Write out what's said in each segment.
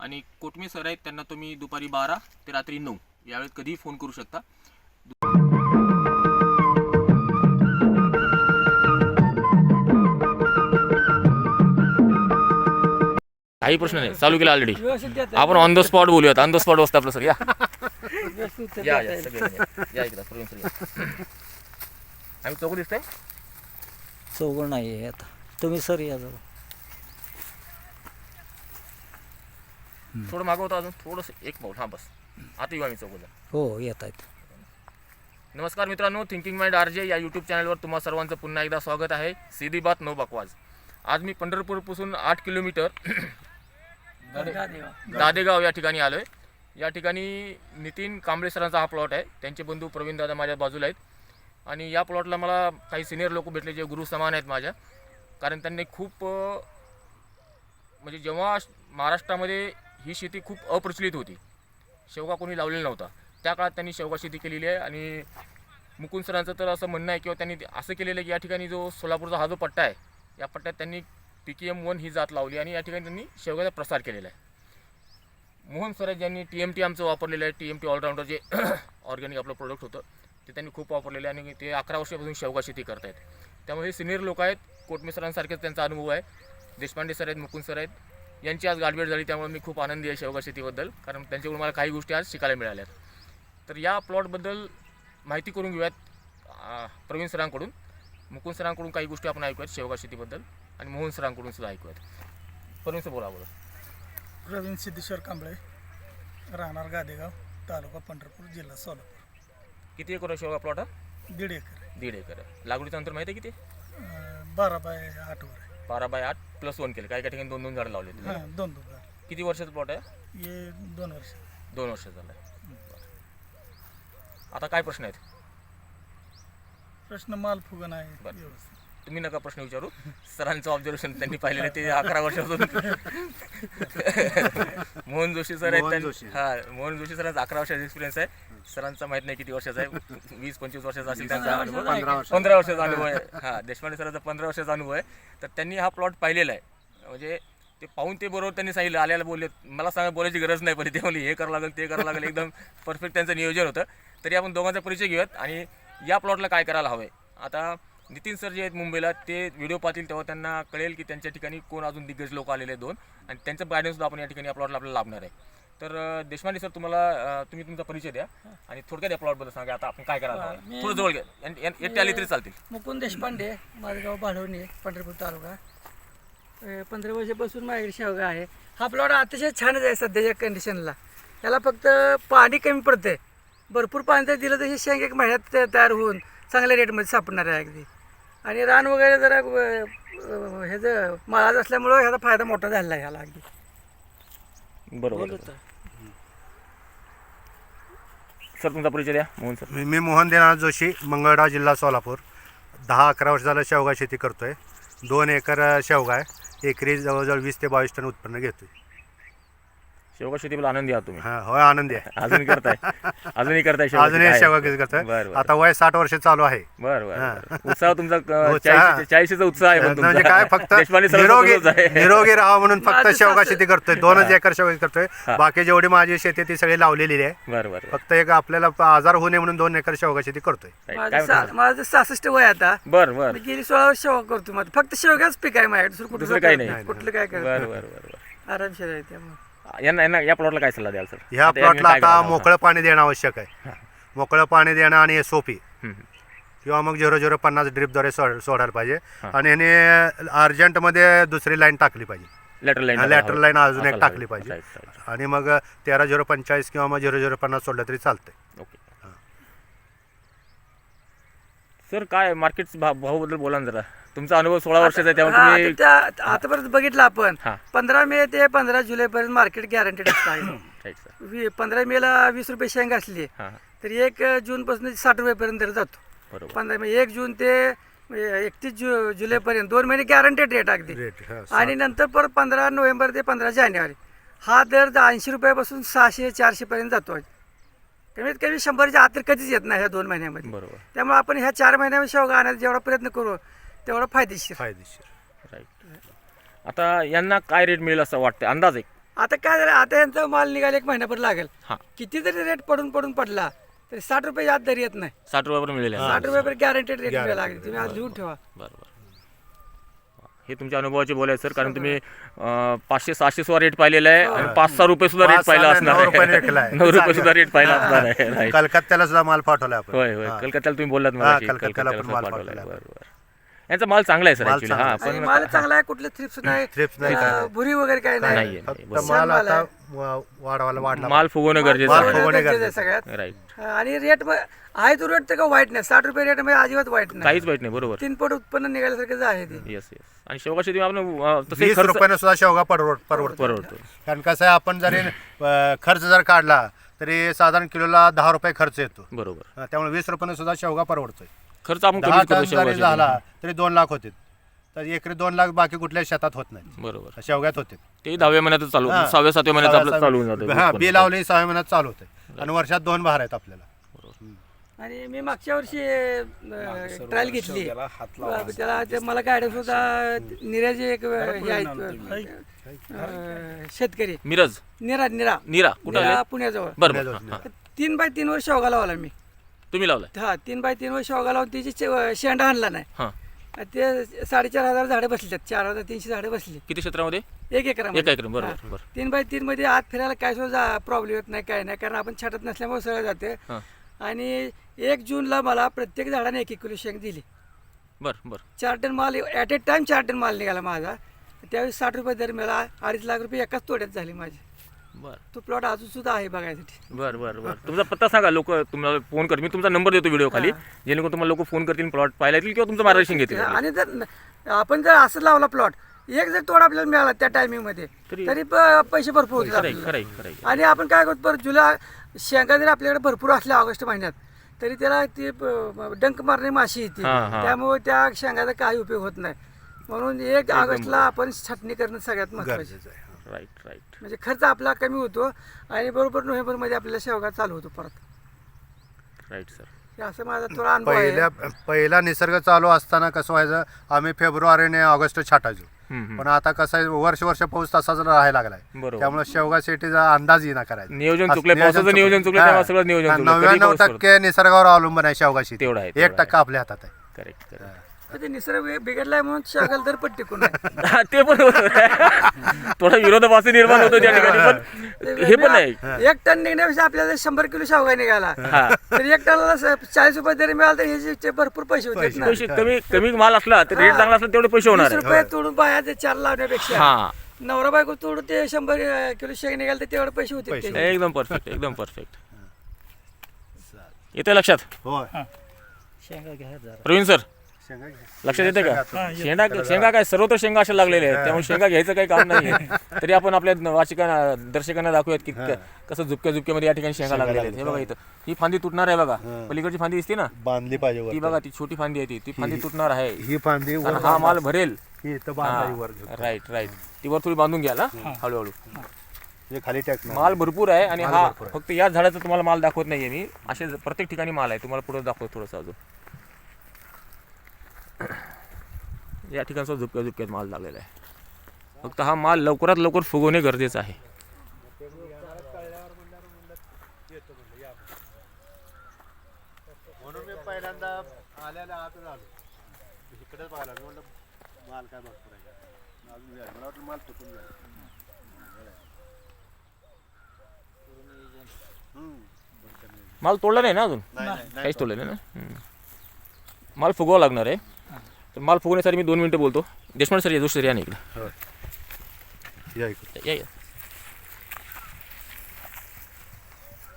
आणि कोटमी सर आहेत त्यांना तुम्ही दुपारी बारा ते रात्री नऊ यावेळेत कधीही फोन करू शकता काही प्रश्न नाही चालू केला ऑलरेडी. आपण ऑन द स्पॉट बोलूयात ऑन द स्पॉट बसता आपलं सर या व्यवस्थित उत्तर या देता या येईल. सगळे या. या इकडं प्रवीण सर या. आम्ही चौक दिसतंय चौघड नाही आहे आता तुम्ही सर या जवळ थोडं मागं होतं अजून थोडंसं एक पाऊल. हा बस. आता येऊ आम्ही चौकला हो येत आहेत. नमस्कार मित्रांनो थिंकिंग माइंड आर जे या यूट्यूब चॅनलवर तुम्हा सर्वांचं पुन्हा एकदा स्वागत आहे. सीधी बात नो बकवास. आज मी पंढरपूरपासून आठ किलोमीटर दादेगाव या ठिकाणी आलो आहे या ठिकाणी नितीन कांबळे सरांचा हा प्लॉट आहे. त्यांचे बंधू प्रवीण दादा माझ्या बाजूला आहेत. आणि या प्लॉटला मला काही सिनियर लोक भेटले जे गुरु समान आहेत माझ्या. कारण त्यांनी खूप म्हणजे जेव्हा महाराष्ट्रामध्ये ही शेती खूप अप्रचलित होती. शेवगा कोणी लावलेला नव्हता. त्या काळात त्यांनी शेवगा शेती केलेली आहे आणि मुकुंद सरांचं तर असं म्हणणं आहे किंवा त्यांनी असं केलेलं आहे की या ठिकाणी जो सोलापूरचा हा जो पट्टा आहे या पट्ट्यात त्यांनी पी के एम वन ही जात लावली आणि या ठिकाणी त्यांनी शेवग्याचा प्रसार केलेला आहे. मोहन सर ज्यांनी टी एम टी आमचं वापरलेलं आहे. टी एम टी ऑलराऊंडर जे ऑर्गॅनिक आपलं प्रोडक्ट होतं ते त्यांनी खूप वापरलेलं आहे आणि ते अकरा वर्षापासून शेवगा शेती करत आहेत त्यामुळे हे सिनियर लोक आहेत. कोटमे सरांसारखेच त्यांचा अनुभव आहे. देशपांडे सर आहेत मुकुंद सर आहेत. यांची आज गाठभेट झाली त्यामुळे मी खूप आनंदी आहे शेवगा शेतीबद्दल कारण त्यांच्याकडून मला काही गोष्टी आज शिकायला मिळाल्यात. तर या प्लॉटबद्दल माहिती करून घेऊयात प्रवीण सरांकडून. मुकुंद सरांकडून काही गोष्टी आपण ऐकूयात शेवगा शेतीबद्दल आणि मोहन सरांकडून सुद्धा ऐकूयात. प्रवीण सर बोला बोला प्रवीण सिद्धेश्वर कांबळे राहणार गादेगाव तालुका पंढरपूर जिल्हा सोलापूर. किती एकर आहे शेवगा प्लॉट हा? दीड एकर. दीड एकर. लागवडीचं अंतर माहिती आहे किती? बारा बाय आठवर आहे. बारा बाय आठ प्लस वन केलं. काही काही ठिकाणी दोन दोन झाडं लावले हां दोन दोन किती वर्षाचं प्लॉट आहे? हे दोन वर्ष. दोन वर्ष झालं. आता काय प्रश्न आहेत? प्रश्न माल फुगन आहे. बरं. व्यवस्थित. तुम्ही नका प्रश्न विचारू. सरांचं ऑब्झर्वेशन त्यांनी पाहिलेलं ते अकरा वर्षापासून मोहन जोशी सर आहेत हा मोहन जोशी सरांचा अकरा वर्षाचा एक्सपिरियन्स आहे. सरांचा माहीत नाही किती वर्षाचा आहे. वीस पंचवीस वर्षाचा असेल त्यांचा अनुभव. पंधरा वर्षाचा अनुभव आहे. हा देशपांडे सरांचा पंधरा वर्षाचा अनुभव आहे. तर त्यांनी हा प्लॉट पाहिलेला आहे. म्हणजे ते पाहून ते बरोबर त्यांनी सांगितलं. आल्याला बोलले मला सांगा बोलायची गरज नाही पण ते बोलले हे करावं लागेल ते करावं लागेल. एकदम परफेक्ट त्यांचं नियोजन होतं. तरी आपण दोघांचा परिचय घेऊयात आणि या प्लॉटला काय करायला हवं आहे आता नितीन सर जे आहेत मुंबईला ते व्हिडिओ पाहतील तेव्हा त्यांना कळेल की त्यांच्या ठिकाणी कोण अजून दिग्गज लोक आलेले आहेत दोन. आणि त्यांचं गायडन्स सुद्धा आपण या ठिकाणी या प्लॉटला आपल्याला लाभणार आहे. तर देशपांडे सर तुम्हाला तुम्ही तुमचा परिचय द्या आणि थोडक्यात या प्लॉटबद्दल सांगा. आता आपण काय करायला हवं. थोडं जवळ घ्या. एकटे आले तरी चालतील. मुकुंद देशपांडे माझं गाव भाडवणी पंढरपूर तालुका. अं, पंधरा वर्षापासून माझ्याकडे शेवगा आहे. हा प्लॉट अतिशय छानच आहे सध्याच्या कंडिशनला त्याला फक्त पाणी कमी पडतंय. भरपूर पाणी जर दिलं तर हे शेंग एक महिन्यात त- तयार होऊन चांगल्या रेटमध्ये सापडणार आहे अगदी. आणि रान वगैरे जरा ह्याचं माळाच असल्यामुळं ह्याचा फायदा मोठा झालेला आहे ह्याला अगदी. बरोबर. सर तुमचा परिचय द्या मोहन सर. मी मी मोहन देनाथ जोशी मंगळवेढा जिल्हा सोलापूर. दहा अकरा वर्ष झालं शेवगा शेती करतोय. दोन एकर शेवगा आहे. एकरी जवळजवळ वीस ते बावीस टन उत्पन्न घेतोय. शेवगा शेतीबद्दल आनंदी आहात तुम्ही हा होय आनंदी आहे अजूनही करताय अजूनही करताय शेवगा अजूनही शेती. शेवगा. शेती करतोय बरं, बरं. आता वय साठ वर्ष चालू आहे बर बर. बर. उत्साह तुमचा अं, उत्साह. चाळीशी- चाळीशीचा उत्साह आहे पण तुमचा. म्हणजे काय फक्त देशपांडे सरांचा निरोगी आहे. निरोगी राहा म्हणून फक्त माझं शेवगा शेती करतोय दोनच एकर शेवगा करतोय हा. बाकी जेवढी माझी शेती आहे ती सगळी लावलेली आहे बर बर बर. फक्त एक आपल्याला आजार होऊ नये म्हणून दोन एकर शेवगा शेती करतोय काय माझं काय सा म्हणता? माझं सहासष्ट वय आता बर बर मी गेली सोळा वर्ष शेवगा करतो माझं फक्त शेवगाच पीक आहे माझ्याकडे दुसरं कुठलं काही करत नाही. कुठलं काय बर करत बर बर बर आरामशीर आहे त्यामुळे यांना यांना या प्लॉटला काय सल्ला द्याल सर ह्या आता यांनी प्लॉटला काय आता? मोकळं पाणी देणं आवश्यक आहे. मोकळं पाणी देणं आणि एस ओ पी. किंवा मग झिरो झिरो पन्नास ड्रिपद्वारे सोड सोडायला पाहिजे. आणि ह्याने अर्जंटमध्ये दुसरी लाईन टाकली पाहिजे. लॅटरल लाईन लॅटर लाईन अजून एक टाकली पाहिजे. आणि मग तेरा झिरो पंचेचाळीस किंवा मग झिरो झिरो पन्नास सोडलं तरी चालतंय. ओके. सर काय मार्केट भावाबद्दल बोला ना जरा. तुमचा अनुभव सोळा वर्षाचा आहे त्यामुळे हा, तुम्ही आता त्या आतापर्यंत बघितलं आपण. हा. पंधरा मे ते पंधरा जुलै पर्यंत मार्केट गॅरंटेड असतं आहे. राईट सर वी- पंधरा मेला वीस रुपये शेंग असली हां. तर एक जून पासून साठ रुपयेपर्यंत दर जातो. बरोबर. पंधरा मे एक जून ते एकतीस जु जुलैपर्यंत दोन महिने गॅरंटेड रेट अगदी. रेट हा, आणि नंतर परत पंधरा नोव्हेंबर ते पंधरा जानेवारी हा दर ऐंशी रुपयापासून सहाशे चारशेपर्यंत जातो. कमीत कमी शंभरच्या आत तर कधीच येत नाही ह्या दोन महिन्यामध्ये. बरोबर. त्यामुळे आपण ह्या चार महिन्यामध्ये शेवगा आणण्याचा जेवढा प्रयत्न करू तेवढा फायदेशीर. फायदेशीर. राईट आता यांना काय रेट मिळेल असं वाटतं अंदाज एक. आता काय झालं आता यांचा माल निघाला एक महिनाभर लागेल. हां. किती जरी रेट पडून पडून पडला तरी साठ रुपये याद दर येत नाही. साठ रुपयावर मिळेल यांना. साठ रुपये गॅरंटेड रेट मिळायला लागले. तुम्ही आज लिहून ठेवा. बरोबर. हे तुमच्या अनुभवाचे बोल आहे सर. कारण तुम्ही पाचशे सहाशे सुद्धा रेट पाहिलेला आहे आणि पाच सहा रुपये सुद्धा रेट पाहिला असणार नऊ आहे. रुपये सुद्धा रेट पाहिला असणार आहे. कलकत्त्याला सुद्धा माल पाठवला होय होय. कलकत्त्याला तुम्ही बोललात मला कलकत्त्याला. बरोबर यांचा माल चांगला आहे सर माल ऍक्च्युली हा चांगला आणि पण माल चांगला आहे कुठले थ्रिप्स नाही. थ्रिप्स नाही, काय. भुरी वगैरे काही नाही. फक्त बरोबर. माल माल आता आहे. वा- वाढवायला वाढला माल फुगवणं गरजेचं माल आहे. फुगवणं गरजेचं आहे. गरजेचं सगळ्यात राईट आणि रेट आहे तो रेट तर का वाईट नाही. साठ रुपये रेटमध्ये अजिबात वाईट नाही. काहीच वाईट नाही बरोबर. तीन पट उत्पन्न निघाल्यासारखं आहे ते. येस येस आणि शेवगा शेती आपण अं, तसे वीस खर्च रुपयाने सुद्धा शेवगा परवड परवडतो. परवडतो. कारण कसं आहे आपण जरी अं, खर्च जर काढला तरी साधारण किलोला दहा रुपये खर्च येतो. बरोबर. अं, त्यामुळे वीस रुपयाने सुद्धा शेवगा परवडतोय. खर्च आपण दहा कमीच करतो टन शेवगा जरी शेतीत. झाला तरी दोन लाख होते. तर एकरी दोन लाख बाकी कुठल्या शेतात होत नाही. बरोबर. शेवग्यात होते. ते दहाव्या महिन्यात चालू हा. सहाव्या सातव्या महिन्यात आपलं चालू होऊन जातं हा उत्पन्न. बी लावले सहा महिन्यात चालू होते. आणि वर्षात दोन बहार आहेत आपल्याला. आणि मी मागच्या वर्षी ट्रायल घेतली. त्याला ते मला गायडन्स होता निराजे एक हे आहेत अं, शेतकरी. मिरज. निरा निरा. नीरा. कुठं निरा आले? पुण्याजवळ. बरं पुण्याजवळ बरं, हा, हा. तीन बाय तीन वर शेवगा लावला मी. तुम्ही लावलाय? हा तीन बाय तीन वर शेवगा लावून तिची शेंडा आणला नाही. हा. ते साडेचार हजार झाडे बसली त्यात. चार हजार तीनशे झाडे बसली. किती क्षेत्रामध्ये? एक एकर एक एकर बरोबर बरं तीन बाय तीन मध्ये आत फिरायला काय सुद्धा प्रॉब्लेम येत नाही काय नाही कारण आपण छाटत नसल्यामुळे सरळ जाते हा. आणि एक जूनला मला प्रत्येक झाडाने एक एक किलो शेंग दिली. बरं बरं. चार टन माल ॲट ए टाइम चार टन माल निघाला माझा. त्यावेळी साठ रुपये दर मिळाला. अडीच लाख रुपये एकाच तोड्यात झाले माझे. बरं. तो प्लॉट अजून सुद्धा आहे बघायसाठी बरं बरं बरं. तुमचा पत्ता सांगा लोक तुम्हाला फोन कर मी तुमचा नंबर देतो व्हिडिओ खाली. जेणेकरून तुम्हाला लोक फोन करतील प्लॉट पाहायला येतील किंवा तुमचं मार्गदर्शन घेतील. आणि जर न- आपण जर असं लावला प्लॉट एक जर तोडा आपल्याला मिळाला त्या टायमिंगमध्ये तरी- तरी प- पैसे भरपूर होतील आपल्याला. आणि आपण काय करतो बरं जुलै शेंगा जरी आपल्याकडे भरपूर असल्या ऑगस्ट महिन्यात तरी त्याला ती प- डंक मारणे माशी येते हा, हा. त्यामुळे त्या शेंगाचा काही उपयोग होत नाही. म्हणून एक ऑगस्टला आपण छाटणी करणं सगळ्यात महत्वाचं गरजेचं आहे. राईट राईट म्हणजे खर्च आपला कमी होतो आणि बरोबर नोव्हेंबरमध्ये आपल्याला शेवगा चालू होतो परत. राईट सर हे असं माझा थोडा अनुभव आहे. पहिल्या पहिला निसर्ग चालू असताना कसं व्हायचं आम्ही फेब्रुवारी आणि ऑगस्ट छाटायचो. पण आता कसं आहे वर्ष वर्ष पाऊस तसाच राहायला लागलाय. बरोबर. त्यामुळे शेवगा शेतीचा अंदाज येईना करायचा. नियोजन चुकलंय, पावसाचं नियोजन चुकलंय, तेव्हा सगळं नियोजन चुकलं. कधी नव्याण्णव पाऊस पडतो. टक्के निसर्गावर अवलंबून आहे शेवगा शेती तेवढं आहे, एक टक्का आपल्या हातात आहे. करेक्ट करेक्ट ते निसर्ग बिघडलाय म्हणून शेवगाला तर आहे. हा, ते पण बरोबर आहे. थोडा विरोधाभासी निर्माण होतो त्या ठिकाणी पण हे पण आहे एक टन निघण्यापेक्षा आपल्याला शंभर किलो शेवगा निघाला. हा. तर एक टनाला स- चाळीस रुपये जरी मिळालं तर ह्याचे चे भरपूर पैसे होते ना. पैसे कमी कमी माल असला तर रेट चांगला असला तेवढे पैसे होणार वीस आहे. रुपये तोडून बायाचे चार लावण्यापेक्षा. हा. नवरा बायको तोडून ते शंभर अं, किलो शेंग निघाल तर तेवढे पैसे होते पैसे. एकदम परफेक्ट एकदम परफेक्ट येते लक्षात? हो शेंगा घ्या जरा. प्रवीण सर. लक्षात येते का? शेंगा शेंगा काय? सर्वत्र शेंगा अशा लागलेल्या आहेत. त्यामुळे शेंगा घ्यायचं काही काम नाही तरी आपण आपल्या वाचिकांना दर्शकांना दाखवूयात की कसं झुपक्या झुपक्यामध्ये या ठिकाणी शेंगा लागलेल्या आहेत. हे बघा इथं. ही फांदी तुटणार आहे बघा. पलीकडची फांदी दिसते ना? बांधली पाहिजे ती बघा ती छोटी फांदी आहे ती. ती फांदी तुटणार आहे. ही फांदी हा माल भरेल. राईट राईट ती वर थोडी बांधून घ्या ना हळूहळू. खाली माल भरपूर आहे आणि हा फक्त याच झाडाचा तुम्हाला माल दाखवत नाहीये मी. असे प्रत्येक ठिकाणी माल आहे. तुम्हाला पुढे दाखवतो थोडंसं अजून. या ठिकाणचा झुपक्या झुपक्यात माल लागलेला आहे. फक्त हा माल लवकरात लवकर फुगवणे गरजेचं आहे. म्हणून मी पहिल्यांदा आल्याला आतच आलो. इकडेच बघायला मी म्हणलं माल काय भरपूर आहे. मला वाटलं माल तुटून जाईल. हम्म. माल तोडला नाही ना अजून? काहीच तोडलं नाही ना. माल फुगवावा लागणार आहे. तर माल फुगवण्यासाठी मी दोन मिनटं बोलतो. देशपांडे सर या ना इकडं. या इकडे. या या.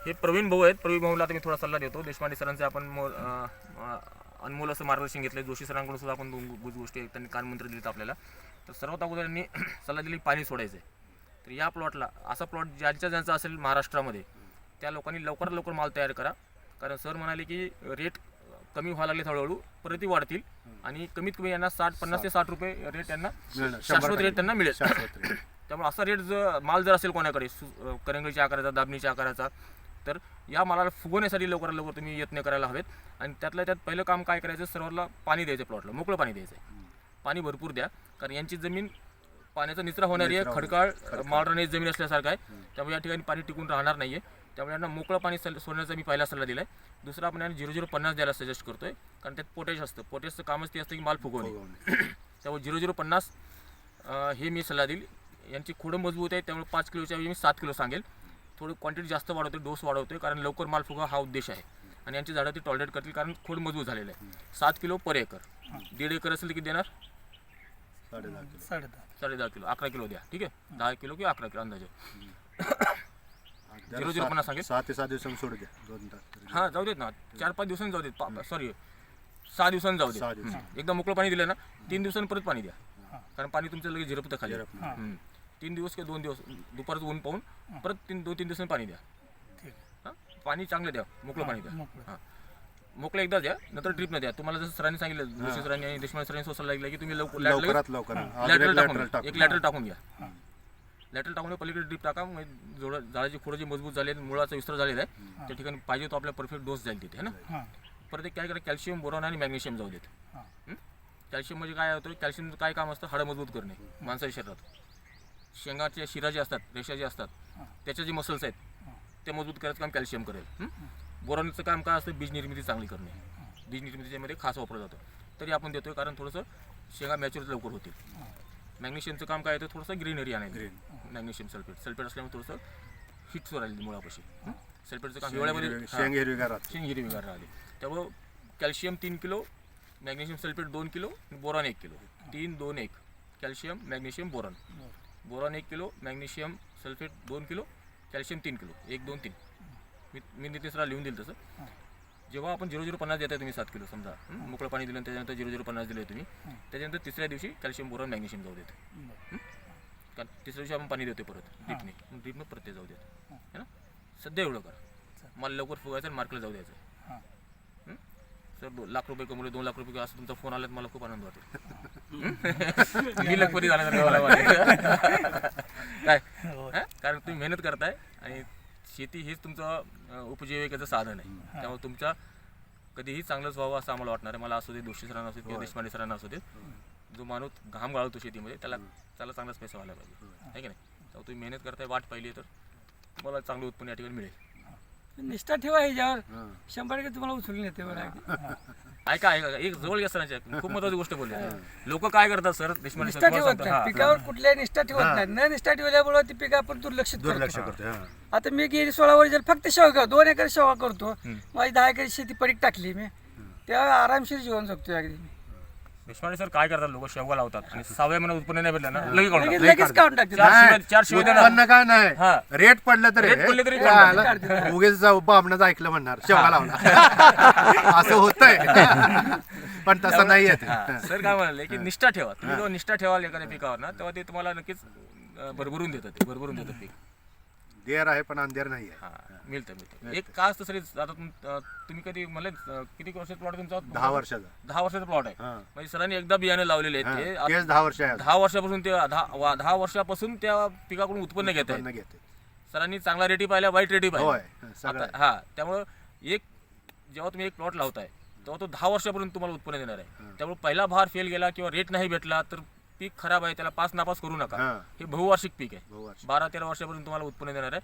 हे प्रवीण भाऊ आहेत. प्रवीण भाऊला आता मी थोडा सल्ला देतो. देशपांडे सरांचे आपण मो- अं, अं, अनमोल असं मार्गदर्शन घेतलं जोशी सरांकडून सुद्धा आपण दोन गो- गोष्टी त्यांनी कानमंत्र दिलेत आपल्याला. तर सर्वात अगोदर त्यांनी सल्ला दिली पाणी सोडायचं आहे तर या प्लॉटला असा प्लॉट ज्यांच्या ज्यांचा असेल महाराष्ट्रामध्ये त्या लोकांनी लवकरात लवकर माल तयार करा. कारण सर म्हणाले की रेट कमी व्हायला लागले हळूहळू परत वाढतील. आणि कमीत कमी यांना साठ पन्नास ते साठ. रुपये रेट त्यांना मिळणार. शाश्वत रेट त्यांना मिळेल. शाश्वत rate. त्यामुळे असा रेट जर माल जर असेल कोणाकडे सु करंगळीच्या आकाराचा दाबणीच्या आकाराचा तर या मालाला फुगवण्यासाठी लवकरात लवकर तुम्ही यत्न करायला हवेत. आणि त्यातल्या त्यात पहिलं काम काय करायचं? सर्वांना पाणी द्यायचं प्लॉटला मोकळं पाणी द्यायचं. आहे पाणी भरपूर द्या. कारण यांची जमीन पाण्याचा निचरा होणारी आहे. खडकाळ माळराणी जमीन असल्यासारखं आहे. त्यामुळे या ठिकाणी पाणी टिकून राहणार नाही आहे त्यामुळे यांना मोकळं पाणी सल सोडण्याचा मी पहिला सल्ला दिला आहे दुसरा आपण यांना झिरो झिरो पन्नास द्यायला सजेस्ट करतोय. कारण त्यात पोटॅश असतं. पोटॅशचं कामच ते असतं की माल फुगवणे. त्यामुळे झिरो झिरो पन्नास हे मी सल्ला देईल. यांची खोडं मजबूत आहे. त्यामुळे पाच किलोच्या ऐवजी मी सात किलो सांगेल. थोडं क्वांटिटी जास्त वाढवते डोस वाढवते कारण लवकर माल फुगा हा उद्देश आहे. आणि यांची झाडं ती टॉलरेट करतील कारण खोड मजबूत झालेलं आहे. सात किलो पर एकर. दीड एकर असेल तर किती देणार. साडे दहा साडे दहा किलो. अकरा किलो द्या. ठीक आहे? दहा किलो किंवा अकरा किलो अंदाजे. झिरो झिरो पन्नास सांगेल? सहा ते सात दिवसांनी सोडू द्या दोन तास. हां जाऊ देत ना. चार पाच दिवसांनी जाऊ देत. सॉरी सहा दिवसांनी जाऊ सहा दे दिवसांनी. एकदा मोकळं पाणी दिलं ना तीन दिवसांनी परत पाणी द्या. कारण पाणी तुमचं लगेच झिरपतं खाली. हम्म. तीन दिवस किंवा दोन दिवस दुपारचं ऊन पाहून परत तीन दोन तीन दिवसांनी पाणी द्या. ठीक हां? पाणी चांगलं द्या. मोकळं पाणी द्या. मोकळं. हां. मोकळं एकदा द्या नंतर ड्रिप न द्या. तुम्हाला जसं सरांनी सांगितलं जोशी सरांनी आणि देशमुख सरांनी सोसायला लागलं की तुम्ही लवकर लवकरात लवकर. लॅटरल एक टाकून. एक लॅटरल टाकून घ्या. लॅटरल टाकून पलीकडे ड्रिप टाका म्हणजे जोड झाडाची खोडं जी मजबूत झाले मुळाचा विस्तार झालेला आहे. त्या ठिकाणी पाहिजे तो आपल्या परफेक्ट डोस जाईल तिथे है ना? परत एक काय करा कॅल्शियम बोरॉन आणि मॅग्नेशियम जाऊ देत. हां. कॅल्शियम म्हणजे काय होतं? कॅल्शियमचं काय काम असतं? हाडं मजबूत करणे माणसाच्या शरीरात. शेंगाच्या शिरा जे असतात रेषा जे असतात त्याच्या जे मसल्स आहेत ते मजबूत करायचं काम कॅल्शियम करेल. बोरॉनचं काम काय असतं? बीज निर्मिती चांगली करणे. बीज निर्मितीच्यामध्ये खास वापरलं जातं. तरी आपण देतोय कारण थोडंसं शेंगा मॅच्युअर लवकर होतील. मॅग्नेशियमचं काम काय येतं थोडंसं ग्रीनरी आणायचं. Magnesium sulphate. सल्फेट असल्यामुळे थोडंसं हिट्स राहिली मुळापाशी. सल्फेटचं काम हिवाळ्यामध्ये. शेंग हिरवीगार. शेंग हिरवीगार राहते. त्यामुळं कॅल्शियम तीन किलो मॅग्नेशियम सल्फेट दोन किलो आणि बोरॉन एक किलो. तीन दोन एक. Calcium magnesium boron. बोरॉन एक किलो मॅग्नेशियम सल्फेट दोन किलो कॅल्शियम तीन किलो. एक दोन तीन. मी मी नितीन सरांना लिहून दिलं तसं. जेव्हा आपण झिरो झिरो पन्नास देताय तुम्ही सात किलो समजा? मोकळं पाणी दिलं त्याच्यानंतर झिरो झिरो पन्नास दिले तुम्ही त्याच्यानंतर तिसऱ्या दिवशी कॅल्शियम बोरॉन मॅग्नेशियम जाऊ देत. कारण तिसऱ्या दिवशी आपण पाणी देतो परत ड्रिपने मग ड्रिपनं परत ते जाऊ देत. है. ना? सध्या एवढं कर. मला लवकर फुगायचं आणि मार्केटला जाऊ द्यायचं? सर लाख रुपये कमवले दोन लाख रुपये असं तुमचा फोन आला तर मला खूप आनंद वाटेल. मी लखपती झाला काय? हं? कारण तुम्ही मेहनत करताय आणि शेती हेच तुमचं उपजीविकेचं साधन आहे. त्यामुळे तुमच्या कधीही चांगलंच व्हावं असं आम्हाला वाटणार आहे. मला असू दे दोषी सरांना असू दे किंवा देशपांडे सरांना असू दे. जो माणूस घाम गाळतो शेतीमध्ये त्याला त्याला चांगलाच पैसा व्हायला पाहिजे. आहे की नाही? त्यामुळे तुम्ही मेहनत करताय वाट पाहिली तर तुम्हाला चांगलं उत्पन्न या ठिकाणी मिळेल. निष्ठा ठेवा ह्याच्यावर. शंभर टक्के तुम्हाला उचलून येते बरं ऐका ऐका एक जवळ घ्या सरांच्या खूप महत्वाची गोष्ट बोलली. लोक काय करतात सर? सर निष्ठा ठेवत नाही. हा. पिकावर कुठल्याही निष्ठा ठेवत नाही. न निष्ठा ठेवल्यामुळे ती पिक आपण दुर्लक्षित दुर्लक्ष करतो हां. आता मी गेली सोळा वर्ष फक्त शेवगा दोन एकर शेवगा करतो. माझी दहा एकर शेती पडीक टाकली मी. तेव्हा आरामशीर जीवन जगतो अगदी मी. देशपांडे सर काय करतात लोक? शेवगा लावतात. आणि सहाव्या महिन्यात उत्पन्न नाही भेटलं ना लगेच काढून लगेच टाकतात. लगेच काढून टाकते चार शिवाय चार शिवाय देणार. उत्पन्न काय हा. नाही रेट पडलं तरी Rate पडले तरी उगीच जाऊ बाबणाचं ऐकलं म्हणणार शेवगा लावला असं होतंय. पण तसं नाही येत हा, सर काय म्हणाले की निष्ठा ठेवा. तुम्ही जेव्हा निष्ठा ठेवाल एखाद्या पिकावर ना तेव्हा ते तुम्हाला नक्कीच अं, भरभरून देतं ते भरभरून देतं पीक. देर आहे पण अंधेर नाही आहे. हा मिळतं मिळतं. एक का असतं सर आता तुम- अं, तुम्ही कधी म्हणले अं, किती वर्षाचा प्लॉट तुमचा? दहा वर्षाचा. दहा वर्षाचा प्लॉट आहे. हा. म्हणजे सरांनी एकदा बियाणे लावलेले आहेत ते. तेच दहा वर्ष आहे दहा वर्षापासून ते दहा वा- दहा वर्षापासून त्या पिकाकडून उत्पन्न घेत आहेत. घेते सरांनी चांगला रेटी पाहिला वाईट रेटी होय पाहिला सगळं आता हा त्यामुळं एक जेव्हा तुम्ही एक प्लॉट लावताय तेव्हा तो दहा वर्षापर्यंत तुम्हाला उत्पन्न देणार आहे. त्यामुळे पहिला भार फेल गेला किंवा रेट नाही भेटला तर पीक खराब आहे त्याला पास नापास करू नका. हा. हे बहुवार्षिक पीक आहे. बहुवार्षिक. बारा तेरा वर्षापर्यंत तुम्हाला उत्पन्न देणार आहे.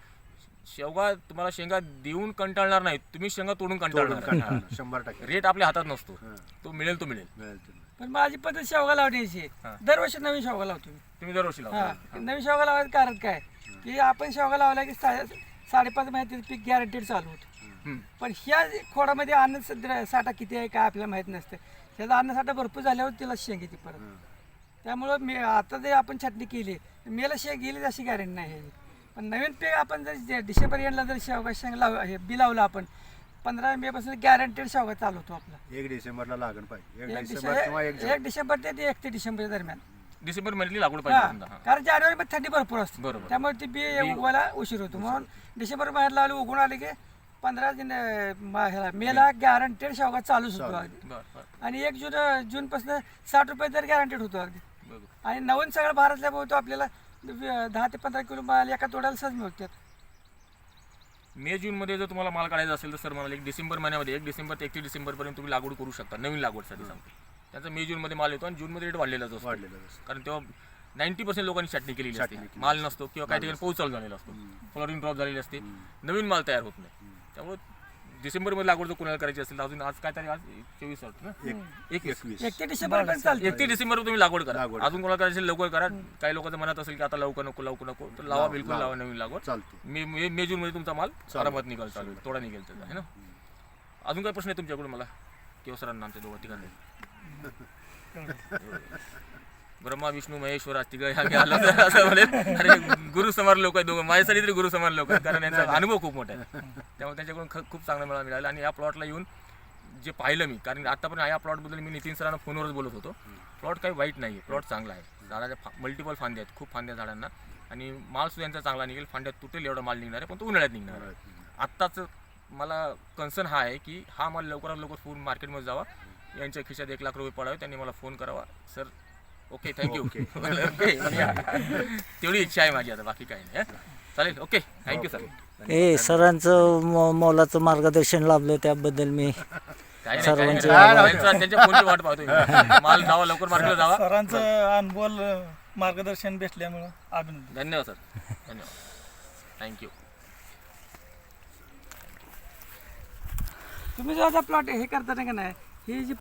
शेवगा तुम्हाला शेंगा देऊन कंटाळणार नाही. तुम्ही शेंगा तोडून तोडून कंटाळणार आहे. शंभर टक्के. रेट आपल्या हातात नसतो. हा. तो मिळेल तो मिळेल. पण माझी पद्धत शेवगा लावण्याची आहे. हा. दरवर्षी नवीन शेवगा लावतो मी. तुम्ही दरवर्षी लावा हा. नवीन शेवगा लावायचं कारण काय? की आपण शेवगा लावला की सा- साडेपाच महिन्यात पीक गॅरंटीड चालू होतं. हम्म. पण ह्या खोडामध्ये अन्न साठा किती आहे काय आपल्याला माहीत नसतं. त्याचा अन्नसाठा भरपूर झाल्यावर तिला शेंग येते परत. त्यामुळं मी आता जरी आपण छाटणी केली मेला शेंग गेली अशी गॅरंटी नाही ह्याची पण नवीन पीक आपण जर डिसेंबर एंडला जर शेवगा शेंग लाव हे बी लावलं आपण पंधरा मे पासून गॅरंटेड शेवगा चालू होतो आपला. एक डिसेंबरला लागण पाहिजे. एक एक डिसेंबर किंवा एक डिसेंबर एक डिसेंबर ते एकतीस डिसेंबर दरम्यान. डिसेंबर महिन्यातली लागवड पाहिजे समजा, हा. कारण जानेवारी थंडी भरपूर असते. बरोबर. त्यामुळे ती बी उगवायला उशीर होतो. म्हणून डिसेंबर महिन्यात लावली उगवून आले की पंधरा दिन म- ह्याला मेला गॅरंटेड शेवगा चालूच होतो अगदी. बरं बरं. आणि एक जून जून पासून साठ रुपये तर गॅरंटेड होतो अगदी. आणि नवीन सगळं भारतल्या तो आपल्याला व- दहा ते पंधरा किलो माल एका तोड्याला सहज मिळतात. मे जूनमध्ये जर तुम्हाला माल काढायचा असेल तर सर मला एक डिसेंबर महिन्यामध्ये एक डिसेंबर ते एकतीस डिसेंबरपर्यंत तुम्ही लागवड करू शकता. नवीन लागवडसाठी सांगतो. त्यांचा मे जूनमध्ये माल येतो आणि जूनमध्ये रेट वाढलेलाच असतो. वाढलेलं असतं. कारण तेव्हा नाईन्टी पर्सेंट लोकांनी छाटणी केलेली असते. माल नसतो किंवा काही ठिकाणी पाऊस चालू झालेला असतो. फ्लॉरिंग ड्रॉप झालेली असते. नवीन माल तयार होत नाही. त्यामुळे डिसेंबरमध्ये लागवड जर कोणाला करायची असेल तर अजून आज काय तारीख आज चोवीस वाटतं ना? एकवीस. एकवीस एक ते डिसेंबर पर्यंत चालते एकतीस डिसेंबर तुम्ही लागवड करा. लागवड. अजून कोणाला करायची असेल लवकर करा. काही लोकांचं म्हणत असेल की आता लवकर नको लवकर नको. तर लावा बिलकुल लावा. लावा नवीन लागवड. चालते मे मे मे जूनमध्ये तुमचा माल आरामात निघाल चालू आहे, तोडा निघेल त्याचा है ना? अजून काय प्रश्न आहे तुमच्याकडून मला? किंवा सरांना आमच्या दोघं ठिकाणी? ब्रह्मा विष्णू महेश्वर आज तिघं आम्ही आलो तर असं म्हणेल. अरे गुरु समान लोक आहेत दोघं. माझ्यासाठी तरी गुरु समान लोक आहेत कारण यांचा अनुभव खूप मोठा आहे. त्यामुळे त्यांच्याकडून ख- खूप चांगला मला मिळाला. आणि या प्लॉटला येऊन जे पाहिलं मी कारण आतापर्यंत या प्लॉटबद्दल मी नितीन सरांना फोनवरच बोलत होतो. प्लॉट काही वाईट नाही आहे प्लॉट चांगला आहे. झाडाच्या मल्टिपल फांद्या आहेत. खूप फांद्या झाडांना. आणि माल सुद्धा यांचा चांगला निघेल. फांद्यात तुटेल एवढा माल निघणार आहे. पण तो उन्हाळ्यात निघणार आहे. आत्ताच मला कन्सर्न हा आहे की हा माल लवकरात लवकर फूड मार्केटमध्ये जावा. यांच्या खिशात एक लाख रुपये पडावे. त्यांनी मला फोन करावा. सर ओके थँक्यू ओके तेवढी इच्छा आहे माझी आता बाकी काही नाही? चालेल ओके थँक्यू सर ए सरांचं मो- मोलाचं मार्गदर्शन लाभलं त्याबद्दल मी काही नाही, काही सर्वांचे नाही. आभार. त्यांचा- त्यांच्या फोनची वाट मी. माल जावा लवकर मार्केटला जावा. सरांचं अनमोल मार्गदर्शन भेटल्यामुळं अभिनंदन. धन्यवाद सर. धन्यवाद. थँक्यू तुम्ही जो आता प्लॉट हे करताना का नाही? ही जी